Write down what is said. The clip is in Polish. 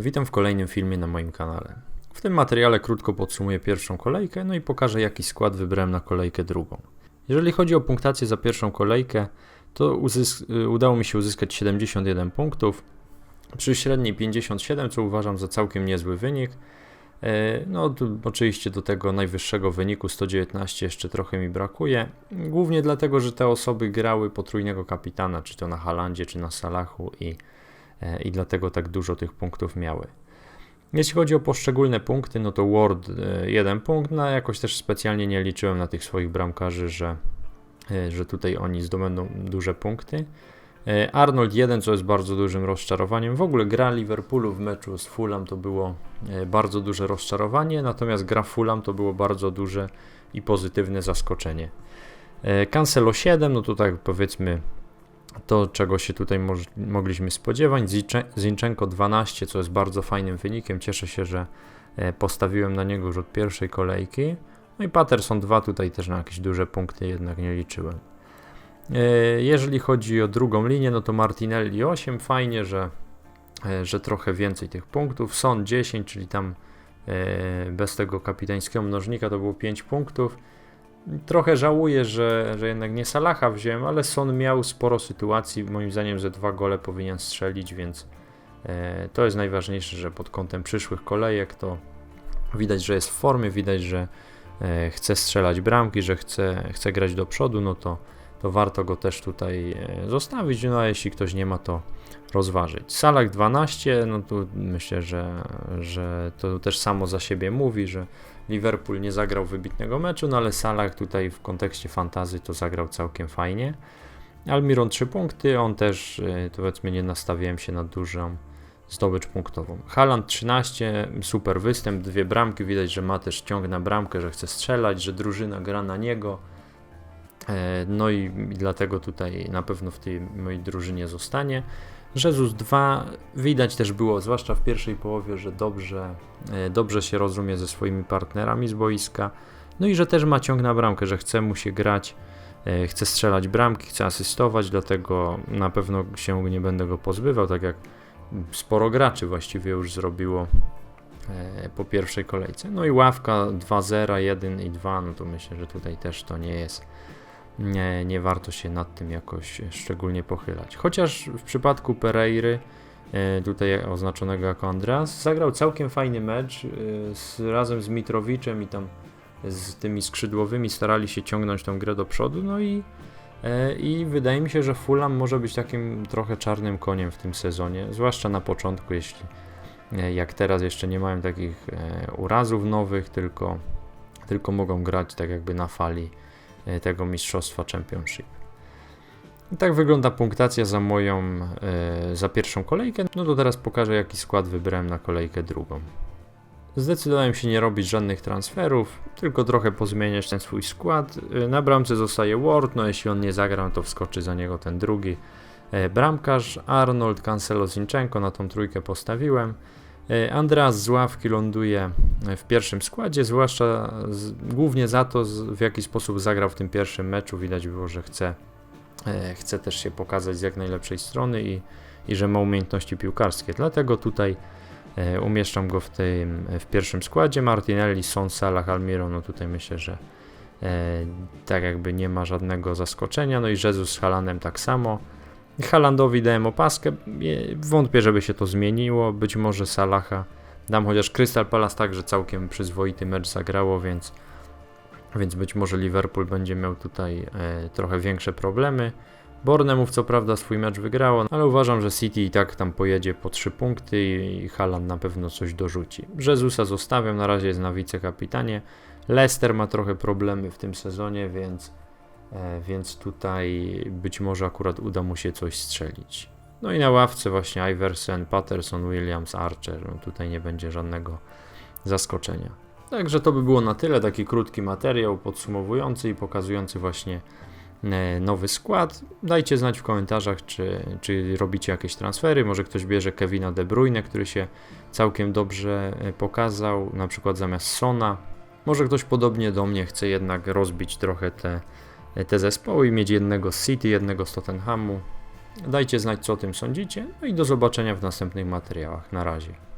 Witam w kolejnym filmie na moim kanale. W tym materiale krótko podsumuję pierwszą kolejkę, no i pokażę jaki skład wybrałem na kolejkę drugą. Jeżeli chodzi o punktację za pierwszą kolejkę, to uzys- udało mi się uzyskać 71 punktów, przy średniej 57, co uważam za całkiem niezły wynik. E, No, oczywiście do tego najwyższego wyniku 119 jeszcze trochę mi brakuje. Głównie dlatego, że te osoby grały potrójnego kapitana, czy to na Halandzie, czy na Salachu i, i dlatego tak dużo tych punktów miały. Jeśli chodzi o poszczególne punkty, no to Ward e, jeden punkt, no jakoś też specjalnie nie liczyłem na tych swoich bramkarzy, że, e, że tutaj oni zdobędą duże punkty. E, Arnold 1, co jest bardzo dużym rozczarowaniem. W ogóle gra Liverpoolu w meczu z Fulham to było e, bardzo duże rozczarowanie, natomiast gra Fulham to było bardzo duże i pozytywne zaskoczenie. E, Cancelo 7, no to tak powiedzmy to, czego się tutaj mogliśmy spodziewać. Zinchenko 12, co jest bardzo fajnym wynikiem. Cieszę się, że e, postawiłem na niego już od pierwszej kolejki. No i Patterson 2, tutaj też na jakieś duże punkty jednak nie liczyłem. E, Jeżeli chodzi o drugą linię, no to Martinelli 8, fajnie, że, e, że trochę więcej tych punktów. Son 10, czyli tam bez tego kapitańskiego mnożnika to było 5 punktów. Trochę żałuję, że, że jednak nie Salaha wziąłem, ale Son miał sporo sytuacji. Moim zdaniem ze dwa gole powinien strzelić, więc e, to jest najważniejsze, że pod kątem przyszłych kolejek to widać, że jest w formie, widać, że e, chce strzelać bramki, że chce, chce grać do przodu, no to, to warto go też tutaj e, zostawić. No a jeśli ktoś nie ma, to rozważyć. Salak 12, no tu myślę, że, że to też samo za siebie mówi, że Liverpool nie zagrał wybitnego meczu, no ale Salah tutaj w kontekście fantazy to zagrał całkiem fajnie. Almiron 3 punkty, on też y, powiedzmy nie nastawiłem się na dużą zdobycz punktową. Haaland 13, super występ, dwie bramki, widać, że ma też ciąg na bramkę, że chce strzelać, że drużyna gra na niego. E, No i, dlatego tutaj na pewno w tej mojej drużynie zostanie. Jezus 2 widać też było, zwłaszcza w pierwszej połowie, że dobrze, e, dobrze się rozumie ze swoimi partnerami z boiska. No i że też ma ciąg na bramkę, że chce mu się grać, e, chce strzelać bramki, chce asystować, dlatego na pewno się nie będę go pozbywał, tak jak sporo graczy właściwie już zrobiło po pierwszej kolejce. No i ławka 2-0, 1 i 2, no to myślę, że tutaj też to nie jest nie, nie warto się nad tym jakoś szczególnie pochylać. Chociaż w przypadku Pereiry, e, tutaj oznaczonego jako Andreas, zagrał całkiem fajny mecz e, z, razem z Mitrowiczem i tam z tymi skrzydłowymi starali się ciągnąć tą grę do przodu, no i, e, i wydaje mi się, że Fulham może być takim trochę czarnym koniem w tym sezonie, zwłaszcza na początku, jeśli jak teraz jeszcze nie mają takich urazów nowych, tylko, tylko mogą grać tak jakby na fali tego mistrzostwa Championship. I tak wygląda punktacja za moją, e, za pierwszą kolejkę. No to teraz pokażę jaki skład wybrałem na kolejkę drugą. Zdecydowałem się nie robić żadnych transferów, tylko trochę pozmieniać ten swój skład. E, Na bramce zostaje Ward, no jeśli on nie zagra, no to wskoczy za niego ten drugi e, bramkarz. Arnold, Cancelo, Zinchenko, na tą trójkę postawiłem. E, Andreas z ławki ląduje e, w pierwszym składzie, zwłaszcza z, głównie za to, z, w jaki sposób zagrał w tym pierwszym meczu. Widać było, że chce, e, chce też się pokazać z jak najlepszej strony i, i że ma umiejętności piłkarskie. Dlatego tutaj umieszczam go w tym w pierwszym składzie. Martinelli, Son, Salah, Almiron, no tutaj myślę, że tak jakby nie ma żadnego zaskoczenia. No i Jezus z Halanem tak samo. Halandowi dałem opaskę. Wątpię, żeby się to zmieniło. Być może Salaha dam, chociaż Crystal Palace także całkiem przyzwoity mecz zagrało, więc, więc być może Liverpool będzie miał tutaj e, trochę większe problemy. Bournemouth co prawda swój mecz wygrało, ale uważam, że City i tak tam pojedzie po 3 punkty i, Haaland na pewno coś dorzuci. Jezusa zostawiam, na razie jest na wicekapitanie. Leicester ma trochę problemy w tym sezonie, więc więc tutaj być może akurat uda mu się coś strzelić. No i na ławce właśnie Iversen, Patterson, Williams, Archer. No tutaj nie będzie żadnego zaskoczenia. Także to by było na tyle. Taki krótki materiał podsumowujący i pokazujący właśnie e, nowy skład. Dajcie znać w komentarzach, czy, czy robicie jakieś transfery. Może ktoś bierze Kevina De Bruyne, który się całkiem dobrze e, pokazał, na przykład zamiast Sona. Może ktoś podobnie do mnie chce jednak rozbić trochę te te zespoły i mieć jednego z City, jednego z Tottenhamu. Dajcie znać, co o tym sądzicie. No i do zobaczenia w następnych materiałach. Na razie.